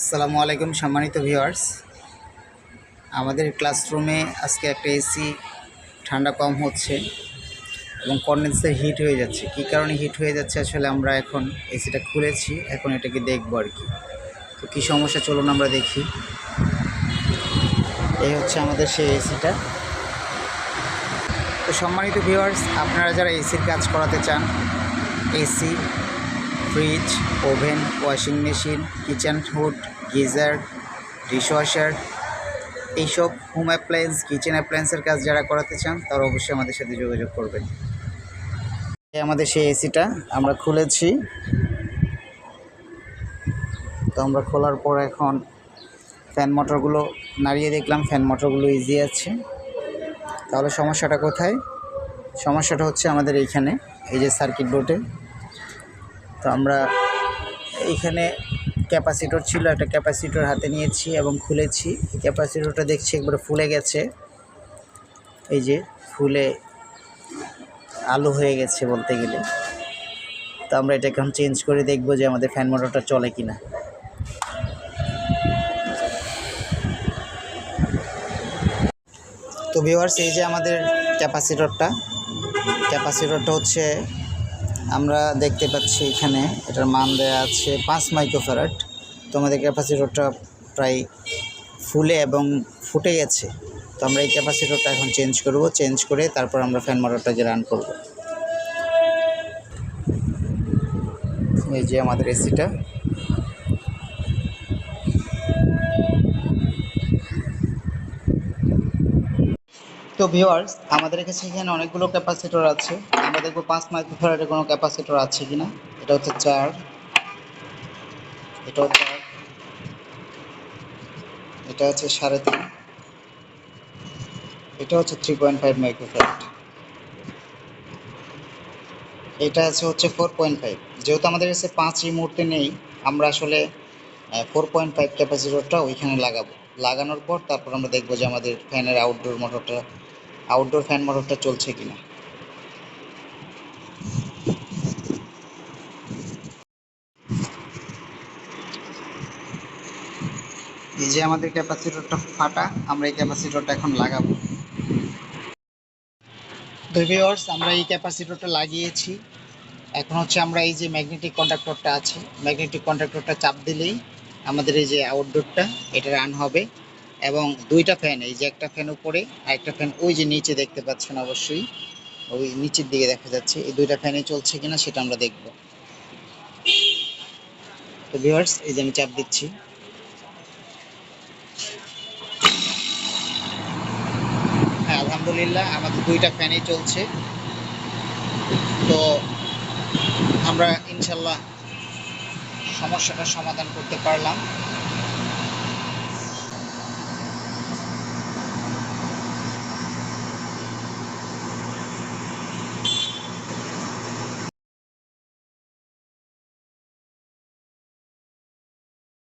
আসসালামু আলাইকুম সম্মানিত ভিউয়ার্স। আমাদের ক্লাসরুমে আজকে একটা এসি ঠান্ডা কম হচ্ছে এবং কন্ডেন্সার হিট হয়ে যাচ্ছে। কী কারণে হিট হয়ে যাচ্ছে? আসলে আমরা এখন এসিটা খুলেছি, এখন এটাকে দেখব আর কি। তো কী সমস্যা? চলুন আমরা দেখি। এই হচ্ছে আমাদের সেই এসিটা তো সম্মানিত ভিউয়ার্স, আপনারা যারা এসির কাজ করাতে চান AC fridge, oven, washing machine, kitchen hood, geyser, dishwasher, এইসব হোম অ্যাপ্লায়েন্স কিচেন অ্যাপ্লায়েন্সের কাজ যারা করাতে চান, তারা অবশ্যই আমাদের সাথে যোগাযোগ করবেন। আমাদের সেই এসিটা আমরা খুলেছি। তো আমরা খোলার পর এখন ফ্যান মোটরগুলো নাড়িয়ে দেখলাম ফ্যান মোটরগুলো ইজি আছে। তাহলে সমস্যাটা কোথায়? সমস্যাটা হচ্ছে আমাদের এইখানে, এই যে সার্কিট বোর্ডে তো আমরা এইখানে ক্যাপাসিটর ছিল, একটা ক্যাপাসিটর হাতে নিয়েছি এবং খুলেছি। এই ক্যাপাসিটরটা দেখছি একবারে ফুলে গেছে। এই যে ফুলে আলো হয়ে গেছে বলতে গেলে। তো আমরা এটা এখন চেঞ্জ করে দেখব যে আমাদের ফ্যান মোটরটা চলে কি না তো ভিওয়ার্স এই যে আমাদের ক্যাপাসিটরটা। ক্যাপাসিটরটা হচ্ছে আমরা দেখতে পাচ্ছি এখানে, এটার মান দেওয়া আছে পাঁচ মাইক্রোফেরাট তো আমাদের ক্যাপাসিটরটা প্রায় ফুলে এবং ফুটে গেছে। তো আমরা এই ক্যাপাসিটরটা এখন চেঞ্জ করব চেঞ্জ করে তারপর আমরা ফ্যান মোটরটাকে রান করব। এই যে আমাদের এসিটা তো ভিউয়ার্স আমাদের কাছে এখানে অনেকগুলো ক্যাপাসিটর আছে। আমরা দেখব পাঁচ মাইক্রোফ্যারাডের কোনো ক্যাপাসিটর আছে কিনা। এটা হচ্ছে চার। এটাও চার। এটা হচ্ছে সাড়ে তিন। এটা হচ্ছে থ্রি পয়েন্ট ফাইভ মাইক্রোফ্যারাড এটা আছে হচ্ছে ফোর পয়েন্ট ফাইভ যেহেতু আমাদের কাছে পাঁচ এই মুহূর্তে নেই, আমরা আসলে ফোর পয়েন্ট ফাইভ ক্যাপাসিটরটা ওইখানে লাগাবো। লাগানোর পর তারপর আমরা দেখব যে আমাদের ফ্যানের আউটডোর মোটরটা আউটডোর ফ্যান মোটরটা চলছে কিনা? এই যে আমাদের ক্যাপাসিটরটা ফাটা, আমরা এই ক্যাপাসিটরটা এখন লাগাবো। ভিউয়ার্স আমরা এই ক্যাপাসিটরটা লাগিয়েছি। এখন হচ্ছে আমরা এই যে ম্যাগনেটিক কন্ডাক্টরটা আছে ম্যাগনেটিক কন্ডাক্টরটা চাপ দিলেই আমাদের এই যে আউটডোরটা এটা রান হবে। এবং দুইটা ফ্যান এই যে একটা ফ্যান উপরে আর একটা ফ্যান ওই যে নিচে দেখতে পাচ্ছেন অবশ্যই, ওই নিচের দিকে দেখা যাচ্ছে, এই দুইটা ফ্যানে চলছে কিনা সেটা আমরা দেখব। তো ভিউয়ার্স এই যে আমি চাপ দিচ্ছি। হ্যাঁ আলহামদুলিল্লাহ, আমাদের দুইটা ফ্যানই চলছে। তো আমরা ইনশাল্লাহ সমস্যাটার সমাধান করতে পারলাম।